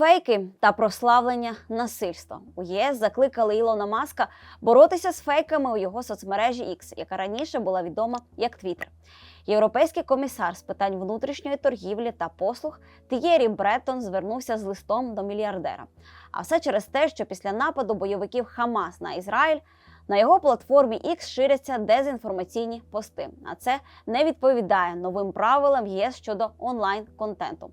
Фейки та прославлення насильства у ЄС закликали Ілона Маска боротися з фейками у його соцмережі X, яка раніше була відома як Twitter. Європейський комісар з питань внутрішньої торгівлі та послуг Тієрі Бреттон звернувся з листом до мільярдера. А все через те, що після нападу бойовиків Хамас на Ізраїль на його платформі X ширяться дезінформаційні пости. А це не відповідає новим правилам ЄС щодо онлайн-контенту.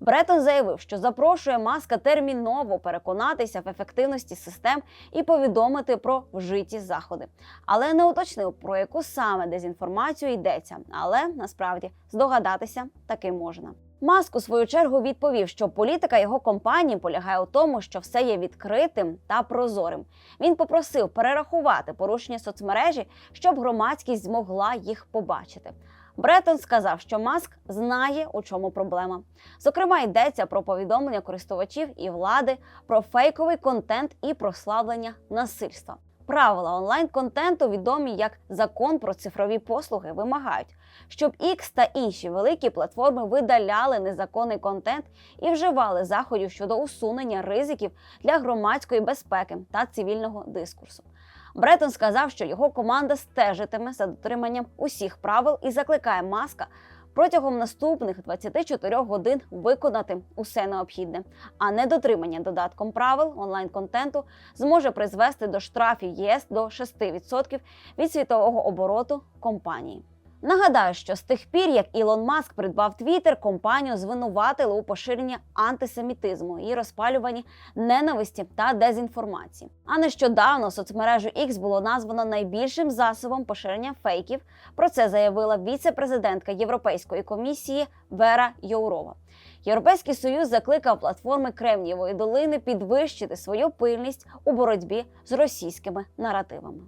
Бретон заявив, що запрошує маска терміново переконатися в ефективності систем і повідомити про вжиті заходи, але не уточнив про яку саме дезінформацію йдеться. Але насправді здогадатися таки можна. Маск у свою чергу відповів, що політика його компанії полягає у тому, що все є відкритим та прозорим. Він попросив перерахувати порушення соцмережі, щоб громадськість змогла їх побачити. Бретон сказав, що Маск знає, у чому проблема. Зокрема, йдеться про повідомлення користувачів і влади, про фейковий контент і прославлення насильства. Правила онлайн-контенту, відомі як закон про цифрові послуги, вимагають, щоб X та інші великі платформи видаляли незаконний контент і вживали заходів щодо усунення ризиків для громадської безпеки та цивільного дискурсу. Бретон сказав, що його команда стежитиме за дотриманням усіх правил і закликає маска протягом наступних 24 годин виконати усе необхідне. А недотримання додатком правил онлайн-контенту зможе призвести до штрафів ЄС до 6% від світового обороту компанії. Нагадаю, що з тих пір, як Ілон Маск придбав Твіттер, компанію звинуватили у поширенні антисемітизму і розпалюванні ненависті та дезінформації. А нещодавно соцмережу X було названо найбільшим засобом поширення фейків. Про це заявила віце-президентка Європейської комісії Вера Йоурова. Європейський союз закликав платформи Кремнієвої долини підвищити свою пильність у боротьбі з російськими наративами.